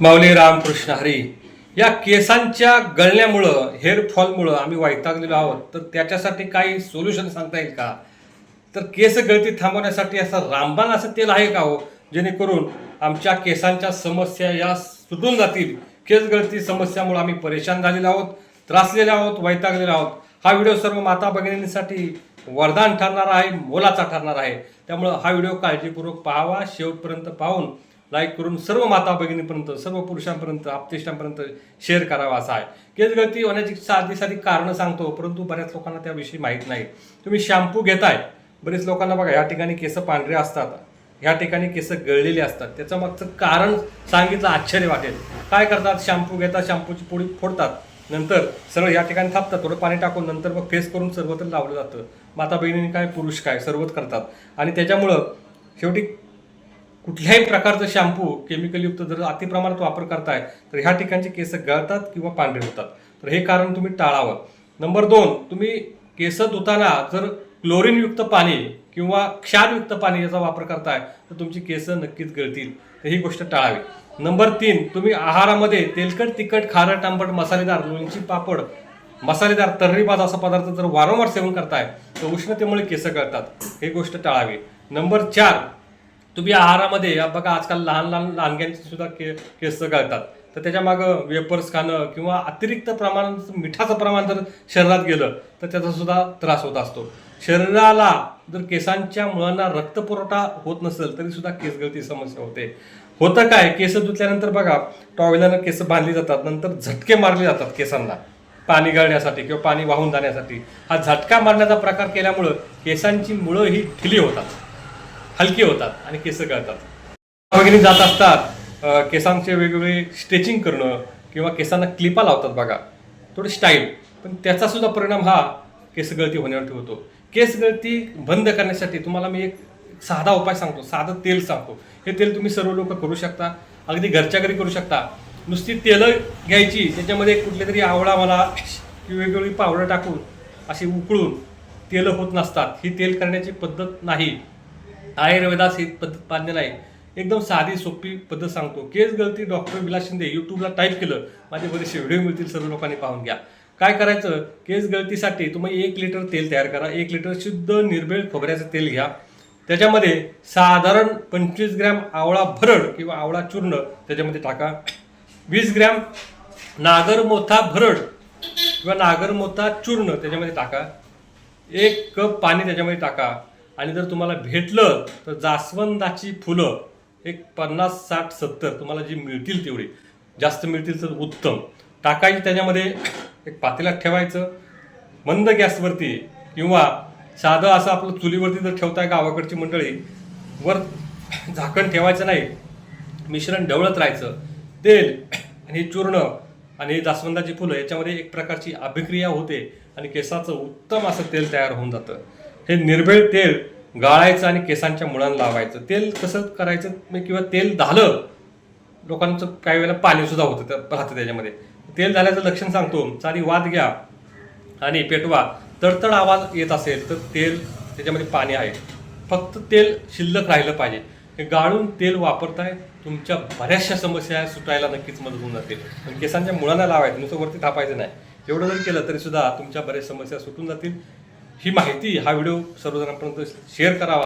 माऊली रामकृष्ण हरी. या केसांच्या गळण्यामुळं हेअर फॉलमुळं आम्ही वैतागलेलो आहोत. तर त्याच्यासाठी काही सोल्युशन सांगता येईल का? तर केस गळती थांबवण्यासाठी असं रामबाण असं तेल आहे का हो? जेणेकरून आमच्या केसांच्या समस्या या सुटून जातील. केस गळती समस्यामुळे आम्ही परेशान झालेलो आहोत त्रासलेले आहोत वैतागलेलो आहोत. हा व्हिडिओ सर्व माता भगिनींसाठी वरदान ठरणार आहे मोलाचा ठरणार आहे. त्यामुळं हा व्हिडिओ काळजीपूर्वक पाहावा. शेवटपर्यंत पाहून लाईक करून सर्व माता भगिनीपर्यंत सर्व पुरुषांपर्यंत आपतेष्टांपर्यंत शेअर करावा असा आहे. केस गळती होण्याची साधी साधी कारणं सांगतो परंतु बऱ्याच लोकांना त्याविषयी माहीत नाही. तुम्ही शॅम्पू घेताय बरेच लोकांना बघा ह्या ठिकाणी केस पांढरे असतात ह्या ठिकाणी केस गळलेले असतात. त्याचं मागचं कारण सांगितलं आश्चर्य वाटेल. काय करतात? शॅम्पू घेतात शॅम्पूची पोळी फोडतात. नंतर सर्व या ठिकाणी थापतात थोडं पाणी टाकून नंतर मग फेस करून सर्वत्र लावलं जातं. माता बहिणीने काय पुरुष काय सर्वच करतात. आणि त्याच्यामुळं शेवटी कुठल्याही प्रकारचं शॅम्पू केमिकलयुक्त जर अतिप्रमाणात वापर करताय तर ह्या ठिकाणचे केस गळतात किंवा पांढरे होतात. तर हे कारण तुम्ही टाळावं. नंबर दोन तुम्ही केस धुताना जर क्लोरीनयुक्त पाणी किंवा क्षारयुक्त पाणी याचा वापर करताय तर तुमची केस नक्कीच गळतील. तर ही गोष्ट टाळावी. नंबर तीन तुम्ही आहारामध्ये तेलकट तिखट खारट आंबट मसालेदार लोणची पापड मसालेदार तर्रीबाज असा पदार्थ जर वारंवार सेवन करताय तर उष्णतेमुळे केस गळतात. ही गोष्ट टाळावी. नंबर चार तुम्ही आहारामध्ये बघा आजकाल लहान लहान लहानग्यांचे सुद्धा के केस गळतात. तर त्याच्या मागं वेपर्स खाणं किंवा अतिरिक्त प्रमाण मिठाचं प्रमाण जर शरीरात गेलं तर त्याचा सुद्धा त्रास होत असतो. शरीराला जर केसांच्या मुळांना रक्तपुरवठा होत नसेल तरी सुद्धा केस गळती समस्या होते. होतं काय? केस धुतल्यानंतर बघा टॉवेलानं केस बांधली जातात नंतर झटके मारले जातात केसांना. पाणी गळण्यासाठी किंवा पाणी वाहून जाण्यासाठी. हा झटका मारण्याचा प्रकार केल्यामुळं केसांची मुळं ही ढिली होतात. हलकी होतात आणि केस गळतात. वगैरे जात असतात केसांचे वेगवेगळे स्ट्रेचिंग करणं किंवा केसांना क्लिपा लावतात बघा. थोडी स्टाईल पण त्याचा सुद्धा परिणाम हा केस गळती होण्यावर होतो. केस गळती बंद करण्यासाठी तुम्हाला मी एक साधा उपाय सांगतो साधं तेल सांगतो. हे तेल तुम्ही सर्व लोक करू शकता अगदी घरच्या घरी करू शकता. नुसती तेलं घ्यायची त्याच्यामध्ये कुठले तरी आवळा मला वेगवेगळी पावडं टाकून अशी उकळून तेलं होत नसतात. ही तेल करण्याची पद्धत नाही. आयुर्वेदास ही पद्धत मान्य नाही. एकदम साधी सोपी पद्धत सांगतो. केस गळती डॉक्टर विलास शिंदे यूट्यूबला टाईप केलं. माझे बरेचसे व्हिडिओ मिळतील सर्व लोकांनी पाहून घ्या. काय करायचं? केस गळतीसाठी तुम्ही एक लिटर तेल तयार करा. एक लिटर शुद्ध निर्भेळ खोबऱ्याचं तेल घ्या. त्याच्यामध्ये साधारण पंचवीस ग्रॅम आवळा भरड किंवा आवळा चूर्ण त्याच्यामध्ये टाका. वीस ग्रॅम नागरमोथा भरड किंवा नागरमोथा चूर्ण त्याच्यामध्ये टाका. एक कप पाणी त्याच्यामध्ये टाका. आणि जर तुम्हाला भेटलं तर जास्वंदाची फुलं एक पन्नास साठ सत्तर तुम्हाला जी मिळतील तेवढी. जास्त मिळतील तर उत्तम. टाकायची त्याच्यामध्ये एक पातेल्यात ठेवायचं. मंद गॅसवरती किंवा साधं असं आपलं चुलीवरती जर ठेवताय गावाकडची मंडळी वर झाकण ठेवायचं नाही. मिश्रण ढवळत राहायचं. तेल आणि चूर्ण आणि जास्वंदाची फुलं याच्यामध्ये एक प्रकारची अभिक्रिया होते आणि केसाचं उत्तम असं तेल तयार होऊन जातं. हे निर्भेळ तेल गाळायचं आणि केसांच्या मुळांना लावायचं. तेल कसं करायचं? म्हणजे किंवा तेल झालं लोकांचं काही वेळेला पाणी सुद्धा होतं त्या राहतं त्याच्यामध्ये. तेल झाल्याचं लक्षण सांगतो. साधी वाद घ्या आणि पेटवा. तडतड आवाज येत असेल तर तेल त्याच्यामध्ये पाणी आहे. फक्त तेल शिल्लक राहिलं पाहिजे. हे गाळून तेल वापरताय तुमच्या बऱ्याचशा समस्या सुटायला नक्कीच मदत होऊन जातील. पण केसांच्या मुळांना लावायचं नुसतं वरती थापायचं नाही. एवढं जर केलं तरी सुद्धा तुमच्या बऱ्याच समस्या सुटून जातील. ही माहिती हा व्हिडिओ सर्वजणांपर्यंत शेअर करावा.